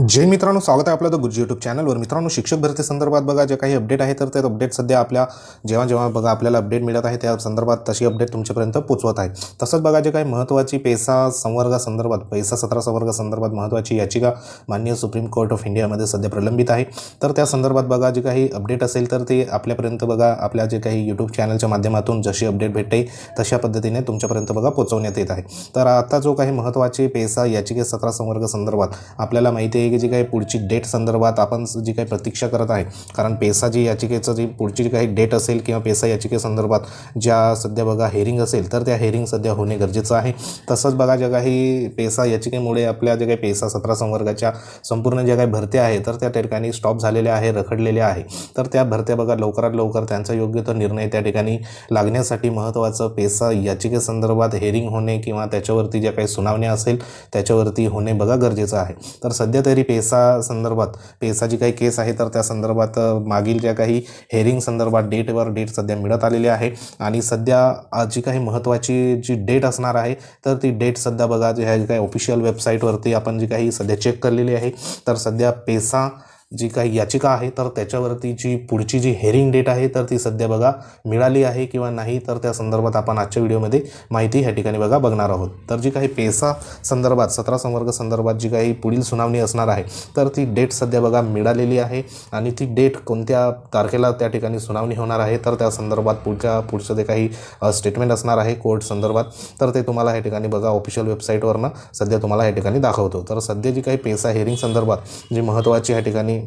जय मित्रांनो स्वागत आहे आपलं द गुरुजी यूट्यूब चॅनलवर मित्रांनो शिक्षक भरती संदर्भात बघा जे काही अपडेट आहे तर ते अपडेट सध्या आपल्या जेव्हा जेव्हा बघा आपल्याला अपडेट मिळत आहे त्या संदर्भात तशी अपडेट तुमच्यापर्यंत पोचवत आहे. तसंच बघा जे काही महत्त्वाची पैसा संवर्गासंदर्भात पैसा सतरा संवर्ग संदर्भात महत्त्वाची याचिका माननीय सुप्रीम कोर्ट ऑफ इंडियामध्ये सध्या प्रलंबित आहे. तर त्या संदर्भात बघा जे काही अपडेट असेल तर ते आपल्यापर्यंत बघा आपल्या जे काही यूट्यूब चॅनलच्या माध्यमातून जशी अपडेट भेटते तशा पद्धतीने तुमच्यापर्यंत बघा पोचवण्यात येत आहे. तर आता जो काही महत्त्वाचे पैसा याचिके सतरा संवर्गासंदर्भात आपल्याला माहिती आहे की जी काही पुढची डेट संदर्भात आपण जी काही प्रतीक्षा करत आहे कारण पेसा जी याचिकेचं जी पुढची जी काही डेट असेल किंवा पेसा याचिकेसंदर्भात ज्या सध्या बघा हेरिंग असेल तर त्या हेरिंग सध्या होणे गरजेचं आहे. तसंच बघा ज्या काही पेसा याचिकेमुळे आपल्या जे काही पेसा सतरा संवर्गाच्या संपूर्ण ज्या काही भरत्या आहे तर त्या ठिकाणी स्टॉप झालेल्या आहे रखडलेल्या आहे. तर त्या भरत्या बघा लवकरात लवकर त्यांचा योग्य तो निर्णय त्या ठिकाणी लागण्यासाठी महत्त्वाचं पेसा याचिकेसंदर्भात हेरिंग होणे किंवा त्याच्यावरती ज्या काही सुनावण्या असेल त्याच्यावरती होणे बघा गरजेचं आहे. तर सध्या तरी पेसा संदर्भात पेसा जी काही केस आहे तर त्या संदर्भात मागील ज्या काही हेरिंग संदर्भात डेटवर डेट सध्या मिळत आलेली आहे. आणि सध्या जी काही महत्त्वाची जी डेट असणार आहे तर ती डेट सध्या बघा जी आहे जी काही ऑफिशियल वेबसाईटवरती आपण जी काही सध्या चेक केलेली आहे तर सध्या पेसा जी काही याचिका आहे तर त्याच्यावरती जी पुढची जी हेरिंग डेट आहे तर ती सध्या बघा मिळाली आहे किंवा नाही तर त्या संदर्भात आपण आजच्या व्हिडिओमध्ये माहिती ह्या ठिकाणी बघा बघणार आहोत. तर जी काही पेसा संदर्भात सतरा संवर्ग संदर्भात जी काही पुढील सुनावणी असणार आहे तर ती डेट सध्या बघा मिळालेली आहे आणि ती डेट कोणत्या तारखेला त्या ठिकाणी सुनावणी होणार आहे तर त्या संदर्भात पुढच्या पुढचं जे काही स्टेटमेंट असणार आहे कोर्ट संदर्भात तर ते तुम्हाला ह्या ठिकाणी बघा ऑफिशियल वेबसाईटवरनं सध्या तुम्हाला ह्या ठिकाणी दाखवतो. तर सध्या जी काही पेसा हेरिंग संदर्भात जी महत्त्वाची ह्या ठिकाणी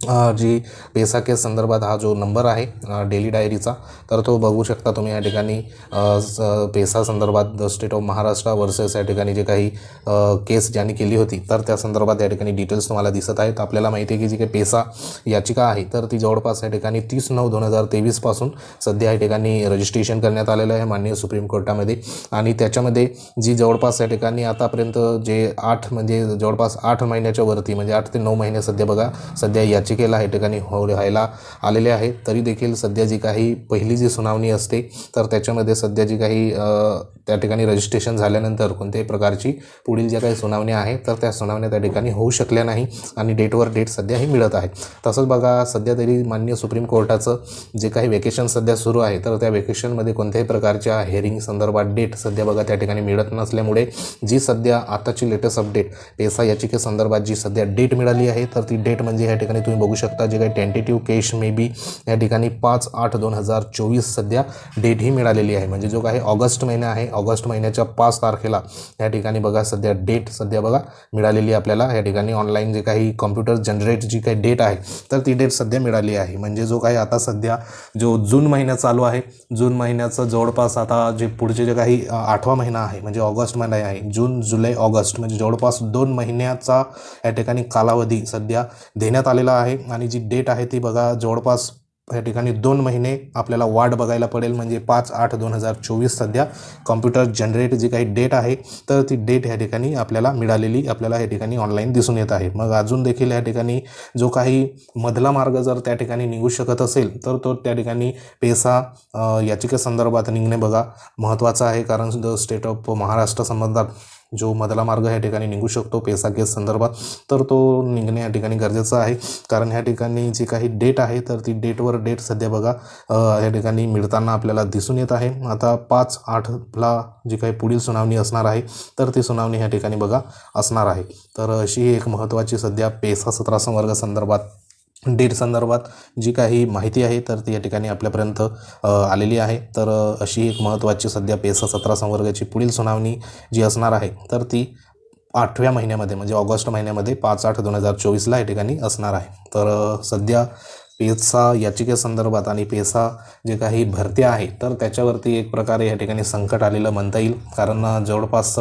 जी पेसा केस संदर्भात हा जो नंबर आहे डेली डायरीचा तर तो बघू शकता तुम्ही या ठिकाणी. स- पेसा संदर्भात the State of Maharashtra versus या ठिकाणी जे काही केस ज्यांनी केली होती तर त्या संदर्भात या ठिकाणी डिटेल्स तुम्हाला दिसत आहेत. आपल्याला माहिती आहे की जी काही पेसा याचिका आहे तर ती जवळपास या ठिकाणी तीस नऊ दोन हजार तेवीसपासून सध्या या ठिकाणी रजिस्ट्रेशन करण्यात आलेलं आहे माननीय सुप्रीम कोर्टामध्ये. आणि त्याच्यामध्ये जी जवळपास या ठिकाणी आतापर्यंत जे आठ म्हणजे जवळपास आठ महिन्याच्या वरती म्हणजे आठ ते नऊ महिने सध्या बघा सध्या याचिकेला या ठिकाणी हो व्हायला आलेले आहे तरी देखील सध्या जी काही पहिली जी सुनावणी असते तर त्याच्यामध्ये सध्या जी काही त्या ठिकाणी रजिस्ट्रेशन झाल्यानंतर कोणत्याही प्रकारची पुढील ज्या काही सुनावण्या आहेत तर त्या सुनावण्या त्या ठिकाणी होऊ शकल्या नाही आणि डेटवर डेट सध्या ही मिळत आहे. तसंच बघा सध्या तरी मान्य सुप्रीम कोर्टाचं जे काही वेकेशन सध्या सुरू आहे तर त्या वेकेशनमध्ये कोणत्याही प्रकारच्या हेअरिंग संदर्भात डेट सध्या बघा त्या ठिकाणी मिळत नसल्यामुळे जी सध्या आताची लेटेस्ट अपडेट पेसा याचिकेसंदर्भात जी सध्या डेट मिळाली आहे तर ती डेट म्हणजे या ठिकाणी तुम्ही बघू शकता जे काही टेंटेटिव्ह केश मे बी या ठिकाणी पाच आठ दोन हजार चोवीस सध्या डेट ही मिळालेली आहे. म्हणजे जो काही ऑगस्ट महिना आहे ऑगस्ट महिन्याच्या पाच तारखेला या ठिकाणी बघा सध्या डेट सध्या बघा मिळालेली आपल्याला. या ठिकाणी ऑनलाईन जे काही कॉम्प्युटर जनरेट जी काही डेट आहे तर ती डेट सध्या मिळाली आहे. म्हणजे जो काही आता सध्या जो जून महिना चालू आहे जून महिन्याचं जवळपास आता जे पुढचे जे काही आठवा महिना आहे म्हणजे ऑगस्ट महिना आहे जून जुलै ऑगस्ट म्हणजे जवळपास दोन महिन्याचा या ठिकाणी कालावधी सध्या देण्यात आलेला आहे. आणि जी डेट आहे ती बघा जवळपास या ठिकाणी दोन महिने आपल्याला वाट बघायला पडेल म्हणजे पाच आठ दोन हजार चोवीस सध्या कॉम्प्युटर जनरेट जी काही डेट आहे तर ती डेट ह्या ठिकाणी आपल्याला मिळालेली आपल्याला या ठिकाणी ऑनलाईन दिसून येत आहे. मग अजून देखील या ठिकाणी जो काही मधला मार्ग जर त्या ठिकाणी निघू शकत असेल तर तो त्या ठिकाणी पेसा याचिकेसंदर्भात निघणे बघा महत्त्वाचं आहे कारण द स्टेट ऑफ महाराष्ट्र संबंधात जो मधला मार्ग ह्या ठिकाणी निघू शकतो पेसा केस संदर्भात तर तो निघणे या ठिकाणी गरजेचं आहे. कारण ह्या ठिकाणी जी काही डेट आहे तर ती डेटवर डेट सध्या बघा या ठिकाणी मिळताना आपल्याला दिसून येत आहे. आता पाच आठला जी काही पुढील सुनावणी असणार आहे तर ती सुनावणी ह्या ठिकाणी बघा असणार आहे. तर अशी ही एक महत्त्वाची सध्या पेसा सतरा संवर्ग संदर्भात डेट संदर्भात जी काही माहिती आहे तर ती या ठिकाणी आपल्यापर्यंत आलेली आहे. तर अशी एक महत्त्वाची सध्या पेसा सतरा संवर्गाची पुढील सुनावणी जी असणार आहे तर ती आठव्या महिन्यामध्ये म्हणजे ऑगस्ट महिन्यामध्ये पाच आठ दोन हजार चोवीसला या ठिकाणी असणार आहे. तर सध्या पेसा याचिकेसंदर्भात आणि पेसा जे काही भरत्या आहे तर त्याच्यावरती एक प्रकारे या ठिकाणी संकट आलेलं म्हणता येईल. कारण जवळपास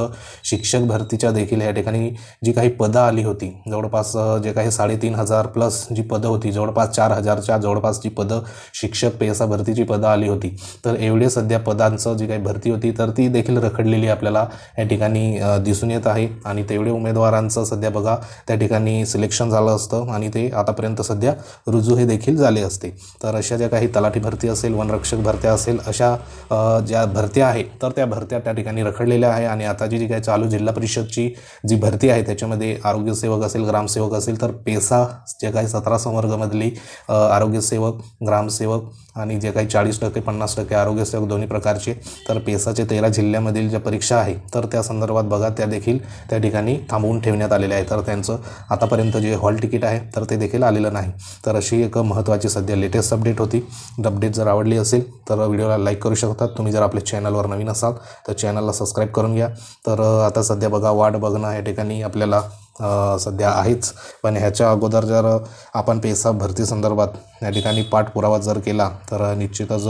शिक्षक भरतीच्या देखील या ठिकाणी जी काही पदं आली होती जवळपास जे काही साडेतीन हजार प्लस जी पदं होती जवळपास चार हजारच्या जवळपास जी पदं शिक्षक पेसा भरतीची पदं आली होती. तर एवढे सध्या पदांचं जी काही भरती होती तर ती देखील रखडलेली आपल्याला या ठिकाणी दिसून येत आहे. आणि तेवढे उमेदवारांचं सध्या बघा त्या ठिकाणी सिलेक्शन झालं असतं आणि ते आतापर्यंत सध्या रुजू हे देखील देखील झाले असते. तर अशा ज्या काही तलाठी भरती असेल वनरक्षक भरत्या असेल अशा ज्या भरत्या आहे तर त्या भरत्या त्या ठिकाणी रखडलेल्या आहे. आणि आताची जी काही चालू जिल्हा परिषदची जी भरती आहे त्याच्यामध्ये आरोग्यसेवक असेल ग्रामसेवक असेल तर पेसा जे काही सतरा संवर्गमधली आरोग्यसेवक ग्रामसेवक आणि जे काही चाळीस टक्के पन्नास टक्के आरोग्यसेवक दोन्ही प्रकारचे तर पेसाचे तेरा जिल्ह्यामधील ज्या परीक्षा आहे तर त्या संदर्भात बघा त्या देखील त्या ठिकाणी थांबवून ठेवण्यात आलेल्या आहे तर त्यांचं आतापर्यंत जे हॉल तिकीट आहे तर ते देखील आलेलं नाही. तर अशी एक महत्त्वाची सध्या लेटेस्ट अपडेट होती. अपडेट जर आवडली असेल तर व्हिडिओला लाईक करू शकतात तुम्ही जर आपल्या चॅनलवर नवीन असाल तर चॅनलला सबस्क्राईब करून घ्या. तर आता सध्या बघा वाट बघणं या ठिकाणी आपल्याला सध्या आहेच. पण ह्याच्या अगोदर जर आपण पेसा भरती संदर्भात या ठिकाणी पाठपुरावा जर केला तर निश्चितच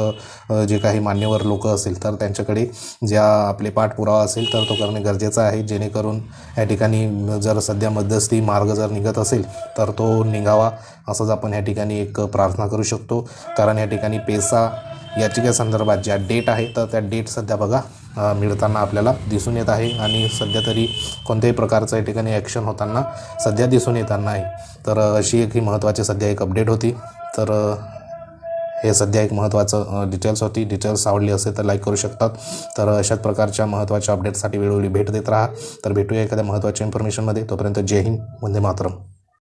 जे काही मान्यवर लोक असेल तर त्यांच्याकडे ज्या आपले पाठपुरावा असेल तर तो करणे गरजेचं आहे. जेणेकरून या ठिकाणी जर सध्या मध्यस्थी मार्ग जर निघत असेल तर तो निघावा असंच आपण या ठिकाणी एक प्रार्थना करू शकतो. कारण या ठिकाणी पेसा याचिकेसंदर्भात ज्या डेट आहे तर त्या डेट सध्या बघा मिळताना आपल्याला दिसून येत आहे. आणि सध्या तरी कोणत्याही प्रकारचं या ठिकाणी ॲक्शन होताना सध्या दिसून येताना आहे तर अशी एक ही महत्त्वाची सध्या एक अपडेट होती. तर हे सध्या एक महत्त्वाचं डिटेल्स होती. डिटेल्स आवडली असेल तर लाईक करू शकतात. तर अशाच प्रकारच्या महत्त्वाच्या अपडेटसाठी वेळोवेळी भेट देत राहा. तर भेटूया एखाद्या महत्त्वाच्या इन्फॉर्मेशनमध्ये तोपर्यंत जय हिंद. वंदे मातरम.